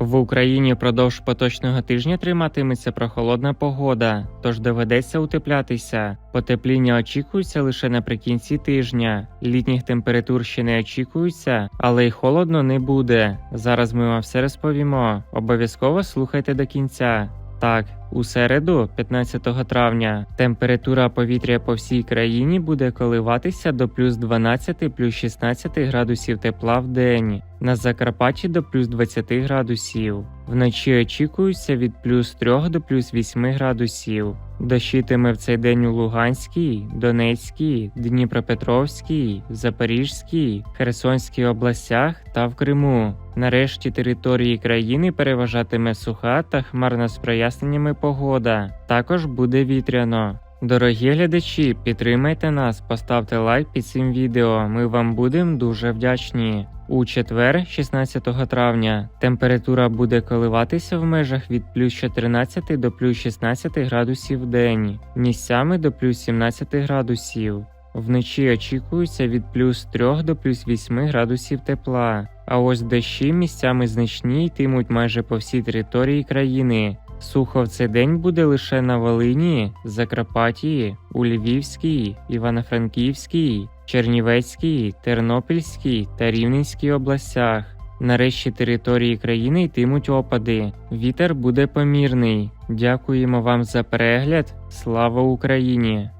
В Україні впродовж поточного тижня триматиметься прохолодна погода, тож доведеться утеплятися. Потепління очікується лише наприкінці тижня. Літніх температур ще не очікується, але й холодно не буде. Зараз ми вам все розповімо. Обов'язково слухайте до кінця. Так, у середу, 15 травня, температура повітря по всій країні буде коливатися до плюс 12 плюс 16 градусів тепла в день. На Закарпатті до плюс 20 градусів. Вночі очікується від плюс 3 до плюс 8 градусів. Дощитиме в цей день у Луганській, Донецькій, Дніпропетровській, Запорізькій, Херсонській областях та в Криму. Нарешті території країни переважатиме суха та хмарна з проясненнями погода. Також буде вітряно. Дорогі глядачі, підтримайте нас, поставте лайк під цим відео. Ми вам будемо дуже вдячні. У четвер, 16 травня, температура буде коливатися в межах від плюс 14 до плюс 16 градусів в день, місцями до плюс 17 градусів. Вночі очікується від плюс 3 до плюс 8 градусів тепла. А ось дощі місцями значні йтимуть майже по всій території країни. Сухо в цей день буде лише на Волині, Закарпатії, у Львівській, Івано-Франківській, Чернівецькій, Тернопільській та Рівненській областях. Нарешті території країни йтимуть опади. Вітер буде помірний. Дякуємо вам за перегляд. Слава Україні!